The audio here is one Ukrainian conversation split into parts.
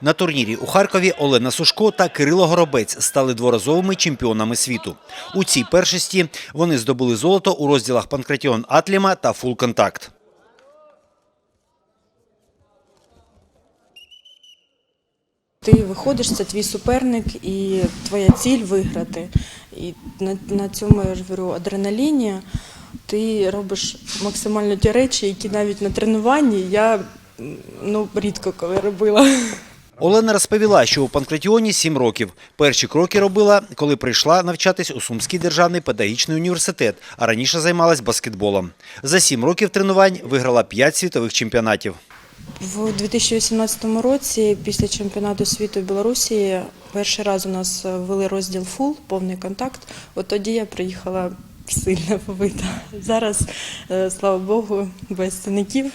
На турнірі у Харкові Олена Сушко та Кирило Горобець стали дворазовими чемпіонами світу. У цій першості вони здобули золото у розділах панкратіон Атліма та Фул Контакт. Ти виходиш, це твій суперник, і твоя ціль виграти. І на, на цьому я ж говорю адреналіні. Ти робиш максимально ті речі, які навіть на тренуванні я ну, рідко коли робила. Олена розповіла, що у панкратіоні 7 років. Перші кроки робила, коли прийшла навчатись у Сумський державний педагогічний університет, а раніше займалась баскетболом. За 7 років тренувань виграла 5 світових чемпіонатів. В 2018 році, після чемпіонату світу в Білорусі, перший раз у нас ввели розділ фул, повний контакт. От тоді я приїхала сильно побита. Зараз, е, слава Богу, без синяків.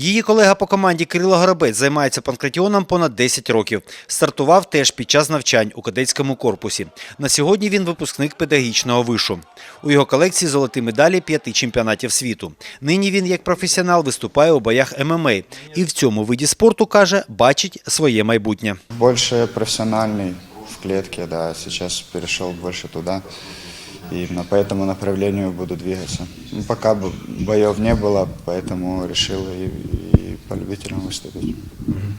Її колега по команді Кирило Горобець займається панкратіоном понад 10 років. Стартував теж під час навчань у кадетському корпусі. На сьогодні він випускник педагогічного вишу. У його колекції золоті медалі п'яти чемпіонатів світу. Нині він як професіонал виступає у боях ММА. І в цьому виді спорту, каже, бачить своє майбутнє. Больше профессиональный в клетке, да, сейчас перешел больше туда. И именно по этому направлению буду двигаться. Ну, пока б- боев не было, поэтому решил и, и по любителям выступить.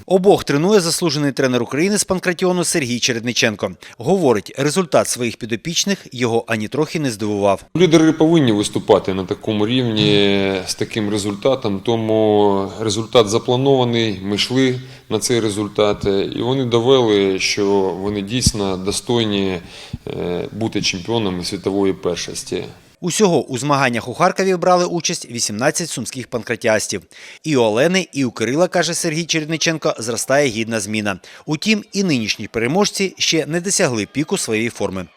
Обох тренує заслужений тренер України з панкратіону Сергій Чередниченко. Говорить, результат своїх підопічних його ані трохи не здивував. Лідери повинні виступати на такому рівні з таким результатом, тому результат запланований. Ми йшли на цей результат, і вони довели, що вони дійсно достойні е, бути чемпіонами світової першості. Усього у змаганнях у Харкові брали участь 18 сумських панкратіастів. І у Олени, і у Кирила, каже Сергій Чередниченко, зростає гідна зміна. Утім, і нинішні переможці ще не досягли піку своєї форми.